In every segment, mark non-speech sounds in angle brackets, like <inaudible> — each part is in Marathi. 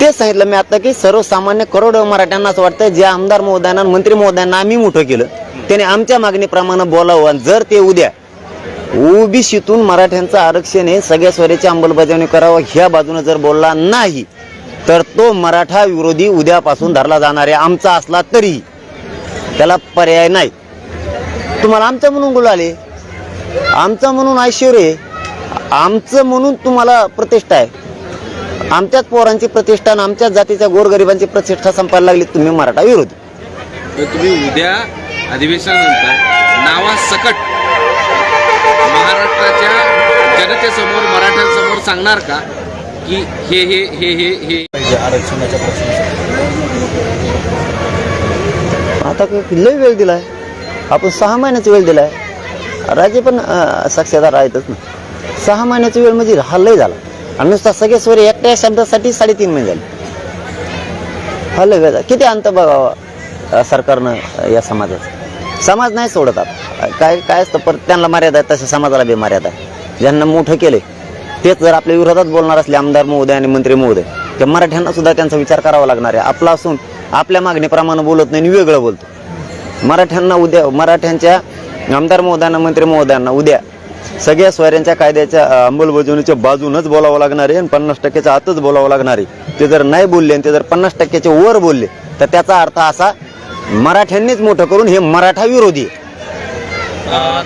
तेच सांगितलं मी आता की सर्वसामान्य करोडो मराठ्यांनाच वाटतं जे आमदार महोदयांना मंत्री महोदयांना आम्ही मोठं केलं. त्याने आमच्या मागणीप्रमाणे बोलावं आणि जर ते उद्या ओबीसीतून मराठ्यांचं आरक्षण हे सगळ्या स्वराची अंमलबजावणी करावं ह्या बाजूने जर बोलला नाही तर तो मराठा विरोधी उद्यापासून धरला जाणार आहे आमचा असला तरी त्याला पर्याय नाही. तुम्हाला आमचं म्हणून बोलाले? आमचं म्हणून ऐश्वर्य आहे. आमचं म्हणून तुम्हाला प्रतिष्ठा आहे. आमच्याच पोरांची प्रतिष्ठा आणि आमच्याच जातीच्या गोरगरिबांची प्रतिष्ठा संपायला लागली तुम्ही मराठा विरोधी. तर तुम्ही उद्या अधिवेशनानंतर नावासकट महाराष्ट्राच्या जनतेसमोर मराठ्यांसमोर सांगणार का की हे हे हे हे हे? आता काही लय वेळ दिलाय. आपण सहा महिन्याचा वेळ दिलाय. राजे पण साक्षीदार आहेतच ना सहा महिन्याचा वेळ म्हणजे हा लय झाला. आणि नुसता सगळे स्वर एकट्या शब्दासाठी साडेतीन महिने झाले. हा लय वेळ झाला. किती अंत बघावा सरकारनं या समाजाचं? समाज नाही सोडत आता. काय काय असतं पर त्यांना मर्यादा आहे तसं समाजाला बी मर्यादा आहे ज्यांना मोठं केलं तेच जर आपल्या विरोधात बोलणार असले आमदार महोदय आणि मंत्री महोदय तर मराठ्यांना सुद्धा त्यांचा विचार करावा लागणार आहे. आपला असून आपल्या मागणीप्रमाणे बोलत नाही आणि वेगळं बोलतो. मराठ्यांना उद्या मराठ्यांच्या आमदार महोदयांना मंत्री महोदयांना उद्या सगळ्या स्वऱ्यांच्या कायद्याच्या अंमलबजावणीच्या बाजूनच बोलावं लागणार आहे आणि पन्नास टक्क्याच्या आतच बोलावं लागणार आहे. ते जर नाही बोलले आणि ते जर पन्नास टक्क्याच्या वर बोलले तर त्याचा अर्थ असा मराठ्यांनीच मोठं करून हे मराठा विरोधी आहे.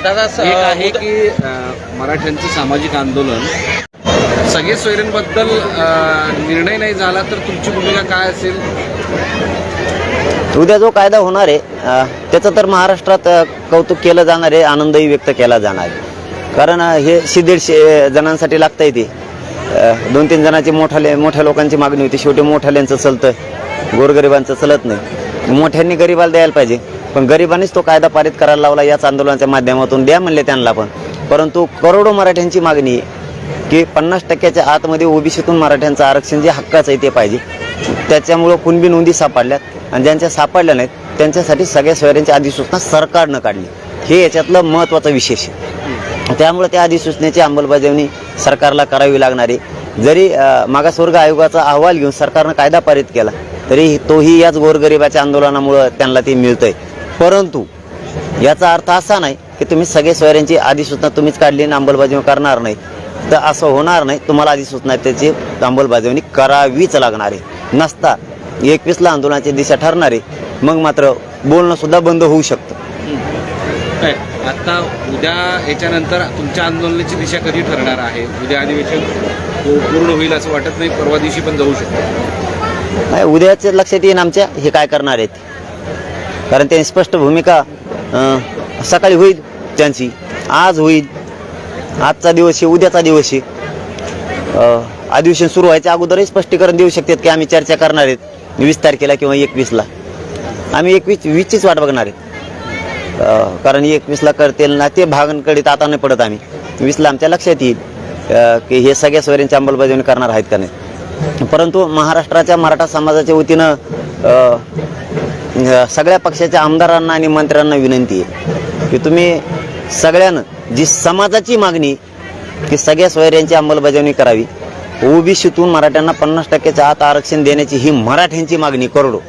दादा एक आहे की मराठ्यांचं सामाजिक आंदोलन. सगळे सोयऱ्यांबद्दल निर्णय नाही झाला तर तुमची भूमिका काय असेल? उद्या जो कायदा होणार आहे त्याचं तर महाराष्ट्रात कौतुक केलं जाणार आहे आनंदही व्यक्त केला जाणार आहे. कारण हे शे दीडशे जणांसाठी लागतं आहे ते दोन तीन जणांची मोठाले मोठ्या लोकांची मागणी होती. शेवटी मोठ्याल्यांचं चलतं गोरगरिबांचं चलत नाही. मोठ्यांनी गरिबाला द्यायला पाहिजे. पण गरिबांनीच तो कायदा पारित करायला लावला याच आंदोलनाच्या माध्यमातून. द्या म्हणले त्यांना पण. परंतु करोडो मराठ्यांची मागणी आहे की पन्नास टक्क्याच्या आतमध्ये ओबीसीतून मराठ्यांचं आरक्षण जे हक्काचं आहे ते पाहिजे. त्याच्यामुळं कुणबी नोंदी सापडल्यात. आणि ज्यांच्या सापडल्या नाहीत त्यांच्यासाठी सगळ्या सोयऱ्यांची अधिसूचना सरकारनं काढली. हे याच्यातलं महत्त्वाचं विशेष आहे. त्यामुळे त्या अधिसूचनेची अंमलबजावणी सरकारला करावी लागणार आहे. जरी मागासवर्ग आयोगाचा अहवाल घेऊन सरकारनं कायदा पारित केला तरी तोही याच गोरगरिबाच्या आंदोलनामुळं त्यांना ते मिळतंय. परंतु याचा अर्थ असा नाही की तुम्ही सगळे सोयऱ्यांची अधिसूचना तुम्हीच काढली आणि अंमलबजावणी करणार नाही. तर असं होणार नाही. तुम्हाला अधिसूचना त्याची अंमलबजावणी करावीच लागणार आहे. नसता एकवीसला आंदोलनाची दिशा ठरणार आहे. मग मात्र बोलणं सुद्धा बंद होऊ शकतं. आत्ता आता उद्या याच्यानंतर तुमच्या आंदोलनाची दिशा कधी ठरणार आहे? उद्या अधिवेशन पूर्ण होईल असं वाटत नाही परवा दिवशी पण जाऊ शकतो. नाही उद्याच लक्षात येईन आमच्या हे काय करणार आहेत. कारण त्यांनी स्पष्ट भूमिका सकाळी होईल त्यांची आज होईल आजचा दिवस आहे उद्याचा दिवस आहे. अधिवेशन सुरू व्हायच्या अगोदरही स्पष्टीकरण देऊ शकतात की आम्ही चर्चा करणार आहेत वीस तारखेला किंवा एकवीसला. आम्ही एकवीस वीसचीच वाट बघणार आहेत. कारण एकवीसला करतील ना ते भागांकडे तर आता नाही पडत आम्ही. वीसला आमच्या लक्षात येईल की हे सगळ्या सोयऱ्यांची अंमलबजावणी करणार आहेत का नाही. परंतु महाराष्ट्राच्या मराठा समाजाच्या वतीनं सगळ्या पक्षाच्या आमदारांना आणि मंत्र्यांना विनंती आहे की तुम्ही सगळ्यानं जी समाजाची मागणी की सगळ्या सोयऱ्यांची अंमलबजावणी करावी. ओबीसीतून मराठ्यांना पन्नास टक्क्याच्या आत आरक्षण देण्याची ही मराठ्यांची मागणी करोडो.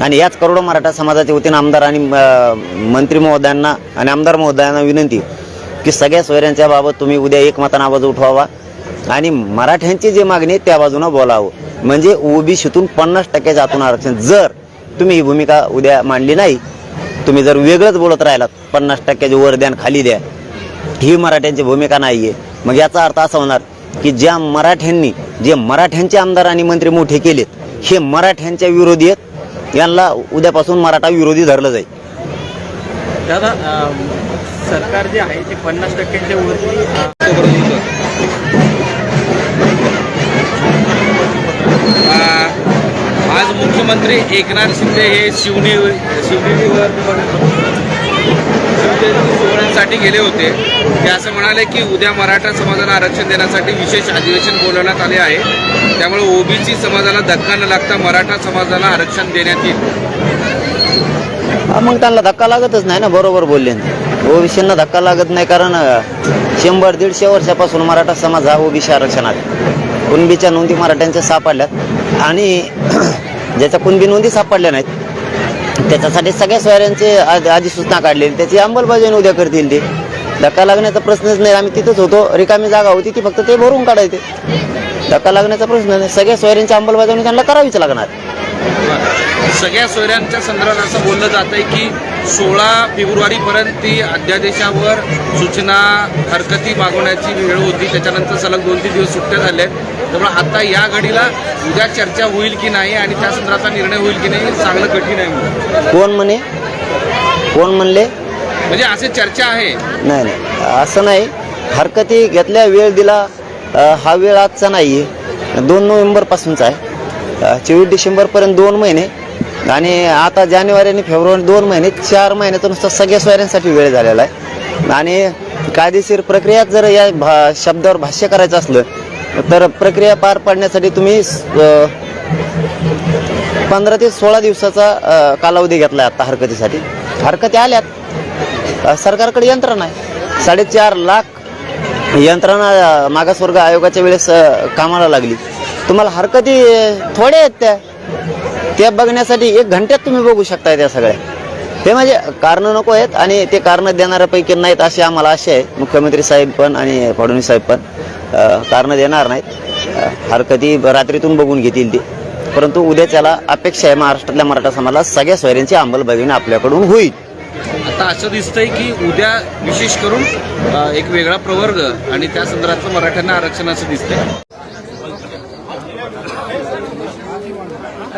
आणि याच करोडो मराठा समाजाच्या वतीनं आमदार आणि मंत्री महोदयांना आणि आमदार महोदयांना विनंती की सगळ्या सोयऱ्यांच्या बाबत तुम्ही उद्या एकमतानं आवाज उठवावा आणि मराठ्यांची जी मागणी आहे त्या बाजूनं बोलावं. म्हणजे ओबीसीतून पन्नास टक्क्याच्या आतून आरक्षण. जर तुम्ही ही भूमिका उद्या मांडली नाही तुम्ही जर वेगळंच बोलत राहिलात पन्नास टक्क्याचे वर द्या खाली द्या ही मराठ्यांची भूमिका नाही आहे मग याचा अर्थ असा होणार की ज्या मराठ्यांनी जे मराठ्यांचे आमदार आणि मंत्री मोठे केलेत हे मराठ्यांच्या विरोधी आहेत. यांना उद्यापासून मराठा विरोधी धरलं जाईल. दादा सरकार जे आहे ते पन्नास टक्क्यांच्या वरती आज मुख्यमंत्री एकनाथ शिंदे हे शिवडी शिवनेरीवर शिवजयंती सोहळ्यासाठी गेले होते. ते असं म्हणाले की उद्या मराठा समाजाला आरक्षण देण्यासाठी विशेष अधिवेशन बोलवण्यात आले आहे. त्यामुळे ओबीसी समाजाला धक्का न लागता मराठा समाजाला आरक्षण देण्यात येईल. मग त्यांना धक्का लागतच नाही ना बरोबर बोलले. ओबीसींना धक्का लागत नाही कारण शंभर दीडशे वर्षापासून मराठा समाज हा ओबीसी आरक्षणात कुणबीच्या नोंदी मराठ्यांच्या सापडल्यात. आणि <clears throat> ज्याच्या कुणबी नोंदी सापडल्या नाहीत त्याच्यासाठी सगळ्या सोयऱ्यांचे आधी आधी सूचना काढलेली. त्याची अंमलबजावणी उद्या करतील ते. धक्का लागण्याचा प्रश्नच नाही. आम्ही तिथंच होतो. रिकामी जागा होती ती फक्त ते भरून काढायचे. धक्का लागण्याचा प्रश्न नाही. सगळ्या सोयऱ्यांची अंमलबजावणी त्यांना करावीच लागणार. सगळ्या सोयऱ्यांच्या संदर्भात असं बोललं जात आहे की सोळा फेब्रुवारीपर्यंत ती अध्यादेशावर सूचना हरकती मागवण्याची वेळ होती. त्याच्यानंतर सलग दोन तीन दिवस सुट्ट्या झाल्या आहेत. त्यामुळे आता या घडीला उद्या चर्चा होईल की नाही आणि त्या संदर्भातला निर्णय होईल की नाही हे चांगलं कठीण आहे. कोण म्हणे? कोण म्हणले? म्हणजे असे चर्चा आहे. नाही नाही. असं नाही. हरकती घेतल्या वेळ दिला हा वेळ आजचा नाही आहे दोन नोव्हेंबरपासूनचा आहे. चोवीस डिसेंबरपर्यंत दोन महिने. आणि आता जानेवारी आणि फेब्रुवारी दोन महिने चार महिन्यातून नुसतं सगळ्या सोयऱ्यांसाठी वेळ झालेला आहे. आणि कायदेशीर प्रक्रियात जर या भा शब्दावर भाष्य करायचं असलं तर प्रक्रिया पार पाडण्यासाठी तुम्ही पंधरा ते सोळा दिवसाचा कालावधी घेतला आहे आता हरकतीसाठी. हरकती आल्यात. सरकारकडे यंत्रणा आहे. साडेचार लाख यंत्रणा मागासवर्ग आयोगाच्या वेळेस कामाला लागली. तुम्हाला हरकती थोड्या आहेत त्या. त्या बघण्यासाठी एक घंट्यात तुम्ही बघू शकताय त्या सगळ्या. ते म्हणजे कारणं नको आहेत आणि ते कारणं देणाऱ्यापैकी नाहीत अशी आम्हाला आशा आहे. मुख्यमंत्री साहेब पण आणि फडणवीस साहेब पण कारणं देणार नाहीत. हरकती रात्रीतून बघून घेतील ते. परंतु उद्या त्याला अपेक्षा आहे महाराष्ट्रातल्या मराठा समाजाला सगळ्या सोयऱ्यांची अंमलबजावणी आपल्याकडून होईल. आता असं दिसतंय की उद्या विशेष करून एक वेगळा प्रवर्ग आणि त्या संदर्भातलं मराठ्यांना आरक्षण असं दिसतंय.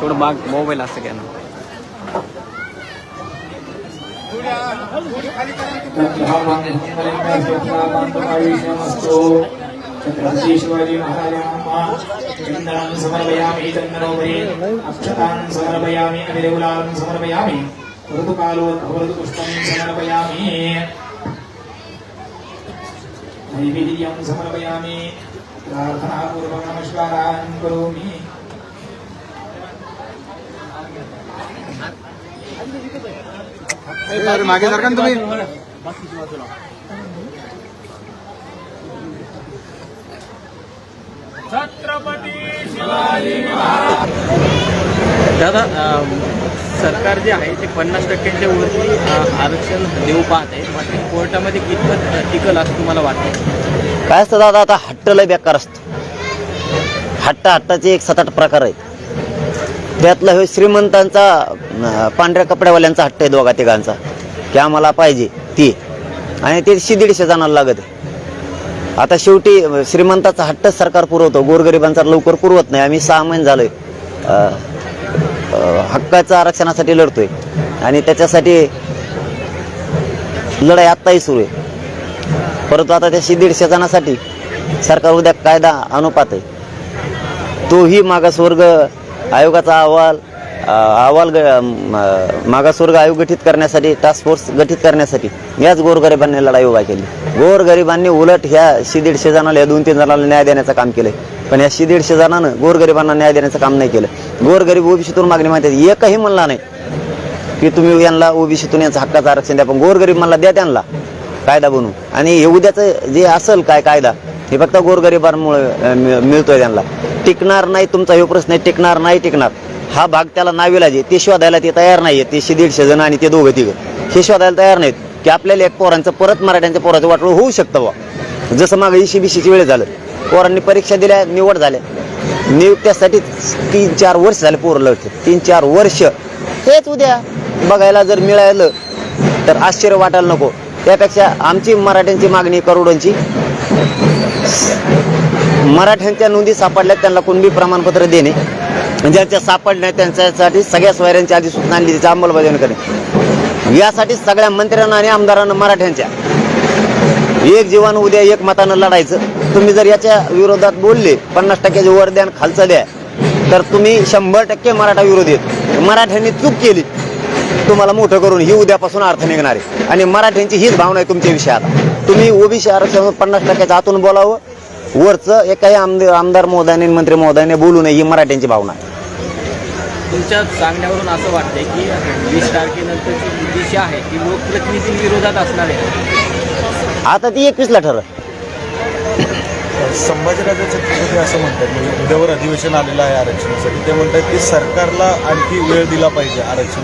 थोडं माग मोबाईल असं घ्या ना। छत्रपती शिवाजी महाराजांना चंदनं समर्पयामि चंदनोपरि अक्षतान् समर्पयामि अनिलेवलान् समर्पयामि ऋतुकालोद्भवऋतुपुष्पं समर्पयामि नैवेद्यं समर्पयामि प्रार्थनापूर्वक नमस्कारान् मागे तुम्ही? छत्रपती शिवाजी दादा सरकार जे आहे ते पन्नास टक्क्यांच्या वरती आरक्षण देऊ पाहत आहे. मग ते कोर्टामध्ये कितपत टिकल असं तुम्हाला वाटतं? काय असतं दादा आता हट्ट लय बेकार असतो. हट्ट हट्टाचे एक सात आठ प्रकार आहेत. त्यातला हे श्रीमंतांचा पांढऱ्या कपड्यावाल्यांचा हट्ट आहे दोघा तिघांचा. की आम्हाला पाहिजे ती. आणि ते शे दीडशे जणांना लागत. आहे. आता शेवटी श्रीमंताचा हट्ट सरकार पुरवतो. गोरगरिबांचा लवकर पुरवत नाही. आम्ही सहा महिने झालोय. हक्काच्या आरक्षणासाठी लढतोय. आणि त्याच्यासाठी लढाई आत्ताही सुरू आहे. परंतु आता त्या दीडशे जणांसाठी सरकार उद्या कायदा अनुपात आहे. तोही मागासवर्ग आयोगाचा अहवाल अहवाल ग- मागासवर्ग आयोग गठीत करण्यासाठी टास्क फोर्स गठीत करण्यासाठी याच गोरगरिबांनी लढाई उभा केली. गोरगरिबांनी उलट ह्या शे दीडशे जणाला या दोन तीन जणांना न्याय देण्याचं काम केलंय. पण या शे दीडशे जणांना गोरगरिबांना न्याय देण्याचं काम नाही केलं. गोरगरीब ओबीसीतून मागणी माहिती एकही म्हणला नाही की तुम्ही यांना ओबीसीतून यांचं हक्काचं आरक्षण द्या पण गोरगरीब म्हणला द्या त्यांना कायदा बनवून. आणि हे उद्याचं जे असेल काय कायदा हे फक्त गोरगरिबांमुळे मिळतोय त्यांना. टिकणार नाही तुमचा हे प्रश्न आहे टिकणार नाही टिकणार. हा भाग त्याला नावीला जे ते शोधायला ते तयार नाहीये. ते शे दीडशे जण आणि ते दोघं तिघं. हे शोधायला तयार नाहीत. की आपल्याला एक पोरांचं परत मराठ्यांच्या पोराचं वाटोळ होऊ शकतं बा जसं मागं इशी बिशीची वेळ झालं. पोरांनी परीक्षा दिल्या निवड झाल्या. नियुक्त्यासाठी तीन चार वर्ष झाले पोरं लढते. तीन चार वर्ष. हेच उद्या. बघायला जर मिळालं तर आश्चर्य वाटायला नको. त्यापेक्षा आमची मराठ्यांची मागणी करोडोंची. मराठ्यांच्या नोंदी सापडल्या त्यांना कुणबी प्रमाणपत्र देणे. ज्यांच्या सापडल्या त्यांच्यासाठी सगळ्या सोयऱ्यांची आधी सूचना आणली त्याची अंमलबजावणी करणे. यासाठी सगळ्या मंत्र्यांना आणि आमदारांना मराठ्यांच्या. एक जीवन उद्या एक मतानं लढायचं. तुम्ही जर याच्या विरोधात बोलले पन्नास टक्क्याचे वर द्या खालचं द्या तर तुम्ही शंभर टक्के मराठा विरोधी आहेत. मराठ्यांनी चूक केली. तुम्हाला मोठं करून ही उद्यापासून अर्थ निघणार आहे. आणि मराठ्यांची हीच भावना आहे तुमच्या विषयात तुम्ही ओबीसी आरक्षण पन्नास टक्क्याच्या आतून बोलावं वरचं एकाही आमदार आमदार महोदयाने मंत्री महोदयाने बोलू नये ही मराठ्यांची भावना आहे. तुमच्या सांगण्यावरून असं वाटतंय की वीस तारखेनंतरची जी दिशा आहे ती लोकप्रतिनिधी विरोधात असणार आहे. आता ती एकवीसला ठरलं. संभाजीराजे छत्रपती असं म्हणतात म्हणजे उद्यावर अधिवेशन आलेलं आहे आरक्षणासाठी. ते म्हणतात की सरकारला आणखी वेळ दिला पाहिजे आरक्षण.